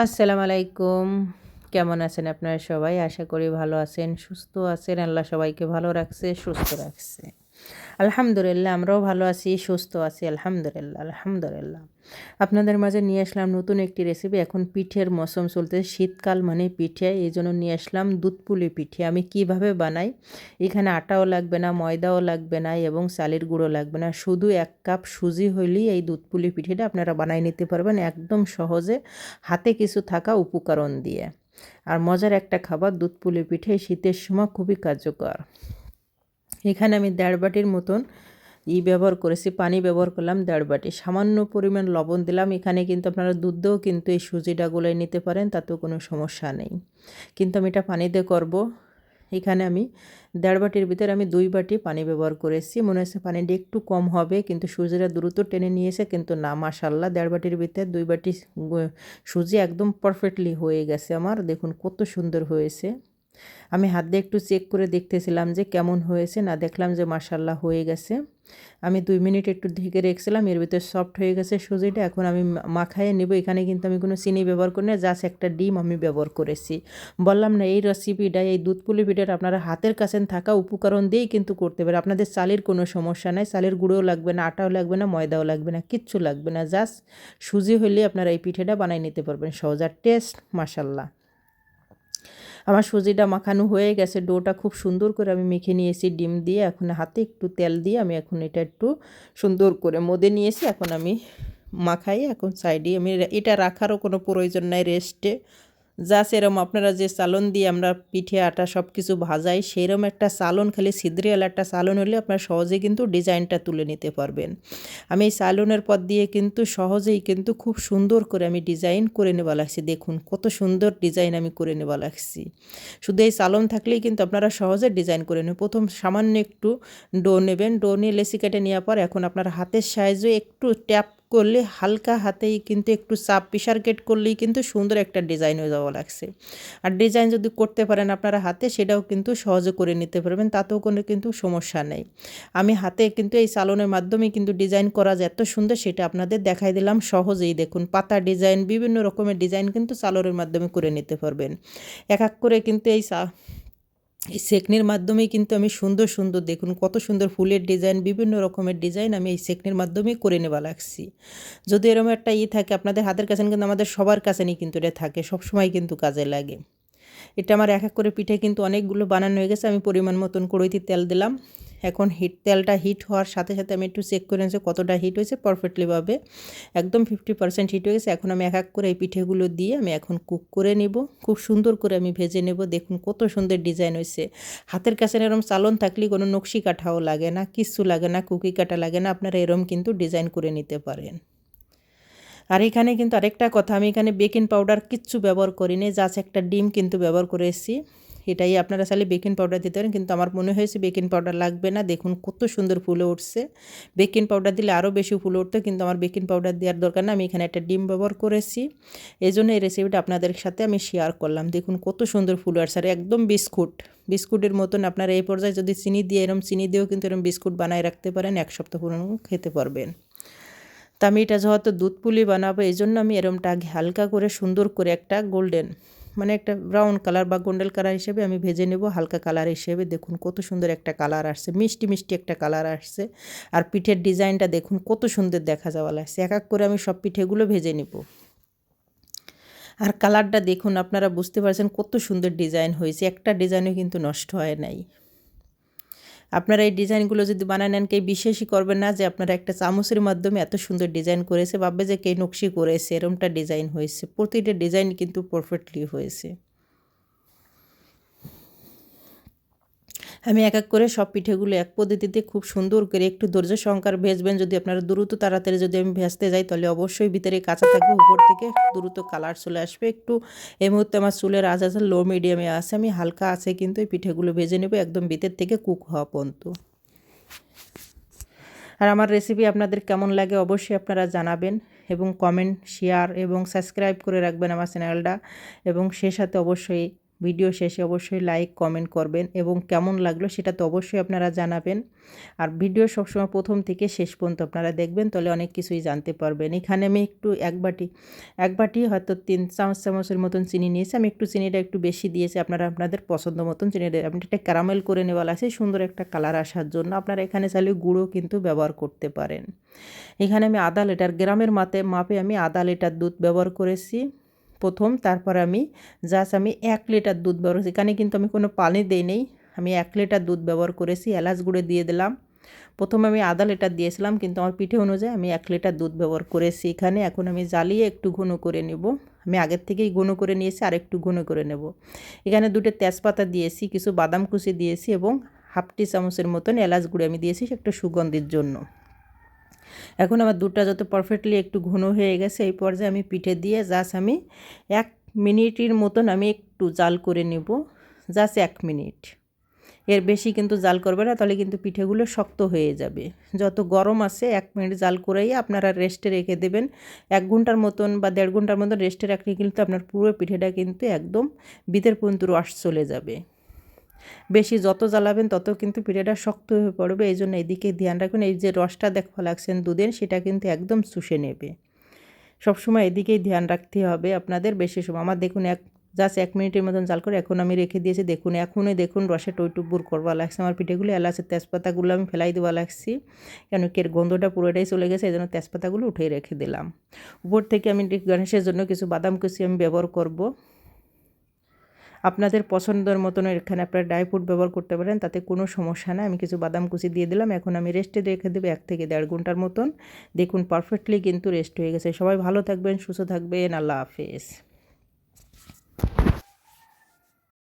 আসসালামু আলাইকুম কেমন আছেন আপনারা সবাই? আশা করি ভালো আছেন, সুস্থ আছেন। আল্লাহ সবাইকে ভালো রাখছে, সুস্থ রাখছে। আলহামদুলিল্লাহ, আমরাও ভালো আছি, সুস্থ আছি, আলহামদুলিল্লাহ আলহামদুলিল্লাহ। আপনাদের মাঝে নিয়ে আসলাম নতুন একটি রেসিপি এখন পিঠের মৌসুম চলতে শীতকাল মানে পিঠে, এই জন্য নিয়ে আসলাম দুধপুলি পিঠে। আমি কীভাবে বানাই? এখানে আটাও লাগবে না, ময়দাও লাগবে না এবং চালের গুঁড়ো লাগবে না। শুধু এক কাপ সুজি হইলেই এই দুধপুলি পিঠেটা আপনারা বানাই নিতে পারবেন একদম সহজে, হাতে কিছু থাকা উপকরণ দিয়ে। আর মজার একটা খাবার দুধপুলি পিঠে, শীতের সময় খুবই কার্যকর। এখানে আমি দেড় বাটির মতন ই ব্যবহার করেছি, পানি ব্যবহার করলাম দেড় বাটি। সামান্য পরিমাণ লবণ দিলাম, এখানে কিন্তু আপনারা দুধ দিয়েও কিন্তু এই সুজিটা গোলাই নিতে পারেন, তাতেও কোনো সমস্যা নেই। কিন্তু আমি এটা পানি দিয়ে করব। এখানে আমি দেড় বাটির ভিতরে আমি দুই বাটি পানি ব্যবহার করেছি, মনে হচ্ছে পানিটা একটু কম হবে, কিন্তু সুজিটা দ্রুত টেনে নিয়েছে, কিন্তু না মাসাল্লাহ দেড় বাটির ভিতরে দুই বাটি সুজি একদম পারফেক্টলি হয়ে গেছে আমার, দেখুন কত সুন্দর হয়েছে। আমি হাত দিয়ে একটু চেক করে দেখতেছিলাম যে কেমন হয়েছে, না দেখলাম যে মার্শাল্লাহ হয়ে গেছে। আমি দুই মিনিট একটু ঢেকে রেখেছিলাম, এর ভিতরে সফট হয়ে গেছে সুজিটা। এখন আমি মাখাইয়ে নেব, এখানে কিন্তু আমি কোনো চিনি ব্যবহার করি না জাস্ট একটা ডিম আমি ব্যবহার করেছি। বললাম, না, এই রেসিপিটা এই দুধ পুলি পিঠাটা আপনারা হাতের কাছে থাকা উপকরণ দিয়েই কিন্তু করতে পারে আপনাদের চালের কোনো সমস্যা নাই, চালের গুঁড়োও লাগবে না, আটাও লাগবে না, ময়দাও লাগবে না, কিচ্ছু লাগবে না। জাস্ট সুজি হলে আপনারা এই পিঠেটা বানাই নিতে পারবেন। সহজ আর টেস্ট মাসাল্লাহ আমার সুজিটা মাখানো হয়ে গেছে, ডোটা খুব সুন্দর করে আমি মেখে নিয়েছি, ডিম দিয়ে। এখন হাতে একটু তেল দিয়ে আমি এখন এটা একটু সুন্দর করে মদে নিয়েছি। এখন আমি মাখাই, এখন সাইডে আমি এটা রাখারও কোনো প্রয়োজন নাই, রেস্টে। যা সেরম আপনারা যে চালন দিয়ে আমরা পিঠে, আটা সব কিছু ভাজাই, সেরম একটা চালন খালি সিদ্রিয়াল একটা চালন হলে আপনারা সহজেই কিন্তু ডিজাইনটা তুলে নিতে পারবেন। আমি এই চালনের পর দিয়ে কিন্তু সহজেই কিন্তু খুব সুন্দর করে আমি ডিজাইন করে নেওয়া লাগছি। দেখুন কত সুন্দর ডিজাইন আমি করে নেওয়া লাগছি। শুধু এই চালন থাকলেই কিন্তু আপনারা সহজে ডিজাইন করে নেবেন। প্রথম সামান্য একটু ডো নেবেন। ডো নিয়ে লেসি কেটে নেওয়ার পর এখন আপনার হাতের সাহায্যে একটু ট্যাপ করলে হালকা হাতেই কিন্তু একটু চাপ প্রেশার কেট করলেই কিন্তু সুন্দর একটা ডিজাইন হয়ে যাওয়া লাগছে। আর ডিজাইন যদি করতে পারেন আপনারা হাতে, সেটাও কিন্তু সহজে করে নিতে পারবেন, তাতেও কোনো কিন্তু সমস্যা নেই। আমি হাতে কিন্তু এই সালনের মাধ্যমে কিন্তু ডিজাইন করা যায় এত সুন্দর, সেটা আপনাদের দেখাই দিলাম সহজেই। দেখুন, পাতা ডিজাইন বিভিন্ন রকমের ডিজাইন কিন্তু সালোনের মাধ্যমে করে নিতে পারবেন। এক এক করে কিন্তু এই এই সেকনির মাধ্যমেই কিন্তু আমি সুন্দর সুন্দর দেখুন, কত সুন্দর ফুলের ডিজাইন, বিভিন্ন রকমের ডিজাইন আমি এই সেকনির মাধ্যমেই করে নেওয়া লাগছি। যদি এরকম একটা ই থাকে, আপনাদের হাতের কাছে কিন্তু আমাদের সবার কাছে নিয়ে কিন্তু এটা থাকে, সবসময় কিন্তু কাজে লাগে। এটা আমার এক এক করে পিঠে কিন্তু অনেকগুলো বানানো হয়ে গেছে। আমি পরিমাণ মতন কড়ইতে তেল দিলাম। এখন হিট তেলটা হিট হওয়ার সাথে সাথে আমি একটু চেক করে নিয়েছি কতটা হিট হয়েছে পারফেক্টলিভাবে একদম ফিফটি পার্সেন্ট হিট হয়ে গেছে। এখন আমি এক এক করে এই পিঠেগুলো দিয়ে আমি এখন কুক করে নেব। খুব সুন্দর করে আমি ভেজে নেব। দেখুন কত সুন্দর ডিজাইন হয়েছে। হাতের কাছে এরম চালন থাকলে কোনো নকশি কাঠাও লাগে না কিচ্ছু লাগে না, কুকি কাটা লাগে না। আপনারা এরম কিন্তু ডিজাইন করে নিতে পারেন। আর এখানে কিন্তু আরেকটা কথা, আমি এখানে বেকিং পাউডার কিচ্ছু ব্যবহার করিনি জাস্ট একটা ডিম কিন্তু ব্যবহার করে এসেছি। এটাই আপনারা চাইলে বেকিং পাউডার দিতে পারেন, কিন্তু আমার মনে হয়েছে বেকিং পাউডার লাগবে না, দেখুন কত সুন্দর ফুলে উঠছে। বেকিং পাউডার দিলে আরও বেশি ফুলে উঠতো, কিন্তু আমার বেকিং পাউডার দেওয়ার দরকার না, আমি এখানে একটা ডিম ব্যবহার করেছি। এই জন্য এই রেসিপিটা আপনাদের সাথে আমি শেয়ার করলাম, দেখুন কত সুন্দর ফুল আসছে আর একদম বিস্কুট। বিস্কুটের মতন আপনারা এই পর্যায়ে যদি চিনি দিয়ে, এরম চিনি দিয়েও কিন্তু এরকম বিস্কুট বানায় রাখতে পারেন, এক সপ্তাহ পুরনো খেতে পারবেন। তা আমি এটা যেহেতু দুধ পুলি বানাবো, এই জন্য আমি এরমটা আগে হালকা করে সুন্দর করে একটা গোল্ডেন মানে একটা ব্রাউন কালার বা গোন্ডেল কালার হিসেবে আমি ভেজে নেব। হালকা কালার হিসেবে দেখুন কত সুন্দর একটা কালার আসছে, মিষ্টি মিষ্টি একটা কালার আসছে। আর পিঠের ডিজাইনটা দেখুন কত সুন্দর দেখা যাওয়া লাগছে, এক এক করে আমি সব পিঠেগুলো ভেজে নেব। আর কালারটা দেখুন, আপনারা বুঝতে পারছেন কত সুন্দর ডিজাইন হয়েছে, একটা ডিজাইনও কিন্তু নষ্ট হয় নাই। আপনারা এই ডিজাইনগুলো যদি বানায় নেন কে বিশ্বাসই করবেন না যে আপনারা একটা চামচের মাধ্যমে এত সুন্দর ডিজাইন করেছে। ভাববে যে কে নকশি করেছে। এরমটা ডিজাইন হয়েছে। প্রতিটা ডিজাইন কিন্তু পারফেক্টলি হয়েছে। আমি এক এক করে সব পিঠেগুলো এক পদ্ধতিতে খুব সুন্দর করে একটু ধৈর্য সংকার ভেজবেন। যদি আপনারা দ্রুত তাড়াতাড়ি যদি আমি ভেজতে যাই, তাহলে অবশ্যই ভিতরে কাঁচা থাকবে, উপর থেকে দ্রুত কালার চলে আসবে। একটু এই মুহূর্তে আমার চুলের আজ আছে লো মিডিয়ামে আছে, আমি হালকা আছে, কিন্তু এই পিঠেগুলো ভেজে নেব একদম ভিতর থেকে কুক হওয়া পর্যন্ত। আর আমার রেসিপি আপনাদের কেমন লাগে অবশ্যই আপনারা জানাবেন এবং কমেন্ট শেয়ার এবং সাবস্ক্রাইব করে রাখবেন আমার চ্যানেলটা এবং সে সাথে অবশ্যই ভিডিও শেষে অবশ্যই লাইক, কমেন্ট করবেন এবং কেমন লাগল সেটা তো অবশ্যই আপনারা জানাবেন। আর ভিডিও সবসময় প্রথম থেকে শেষ পর্যন্ত আপনারা দেখবেন, তাহলে অনেক কিছুই জানতে পারবেন। এখানে আমি একটু এক বাটি এক বাটি হয়তো তিন চামচ, চামচের মতন চিনি নিয়েছি। আমি একটু চিনিটা একটু বেশি দিয়েছি, আপনারা আপনাদের পছন্দ মতন চিনি আপনি একটা ক্যারামেল করে নেওয়া লাগছে সুন্দর একটা কালার আসার জন্য আপনারা এখানে চাইলে গুঁড়ো কিন্তু ব্যবহার করতে পারেন। এখানে আমি আধা লিটার, গ্রামের মাতে, মাপে আমি আধা লিটার দুধ ব্যবহার করেছি। প্রথম, তারপর আমি জাস্ট আমি এক লিটার দুধ ব্যবহার করেছি। এখানে কিন্তু আমি কোনো পানি দিই নেই। আমি এক লিটার দুধ ব্যবহার করেছি, এলাচ গুঁড়ে দিয়ে দিলাম। প্রথমে আমি আধা লিটার দিয়েছিলাম, কিন্তু আমার পিঠে অনুযায়ী আমি এক লিটার দুধ ব্যবহার করেছি এখানে। এখন আমি জ্বালিয়ে একটু ঘন করে নেব। আমি আগের থেকেই ঘন করে নিয়েছি আর একটু ঘন করে নেব। এখানে দুটো তেজপাতা দিয়েছি, কিছু বাদাম কুচি দিয়েছি এবং হাফ টি চামচের মতন এলাচ গুঁড়ে আমি দিয়েছি একটা সুগন্ধির জন্য। এখন আমার দুধটা যত পারফেক্টলি একটু ঘন হয়ে গেছে, এই পর্যায়ে আমি পিঠে দিয়ে জাস্ট আমি এক মিনিটের মতন আমি একটু জাল করে নেব জাস্ট এক মিনিট। এর বেশি কিন্তু জাল করবে না, তাহলে কিন্তু পিঠেগুলো শক্ত হয়ে যাবে। যত গরম আছে, এক মিনিট জাল করেই আপনারা রেস্টে রেখে দেবেন। এক ঘণ্টার মতন বা দেড় ঘণ্টার মতন রেস্টে রাখলে কিন্তু আপনার পুরো পিঠেটা কিন্তু একদম বিতের পর্যন্ত রস চলে যাবে। বেশি যত জ্বালাবেন তত কিন্তু পিঠেটা শক্ত হয়ে পড়বে। এই জন্য এদিকে ধ্যান রাখবেন এই যে রসটা দেখা, লাগছেন দুধের সেটা কিন্তু একদম শুষে নেবে। সবসময় এদিকেই ধ্যান রাখতে হবে আপনাদের বেশি সময়। আমার দেখুন এক, জাস্ট এক মিনিটের মতন জাল করে এখন আমি রেখে দিয়েছি। দেখুন, এখনই দেখুন রসে টইটুপুর করবা লাগছে। আমার পিঠেগুলো এলাচের তেজপাতাগুলো আমি ফেলাই দেওয়া লাগছি। কেন কের গন্ধটা পুরোটাই চলে গেছে, এই জন্য তেজপাতাগুলো উঠেই রেখে দিলাম। উপর থেকে আমি গণেশের জন্য কিছু বাদাম কুচি আমি ব্যবহার করব। আপনাদের পছন্দের মতন এখানে আপনারা ড্রাই ফ্রুট ব্যবহার করতে পারেন, তাতে কোনো সমস্যা না আমি কিছু বাদাম কুচি দিয়ে দিলাম, এখন আমি রেস্টে রেখে দেবো এক থেকে দেড় ঘণ্টার মতন। দেখুন পারফেক্টলি কিন্তু রেস্ট হয়ে গেছে। সবাই ভালো থাকবেন, সুস্থ থাকবেন। আল্লাহ হাফেজ।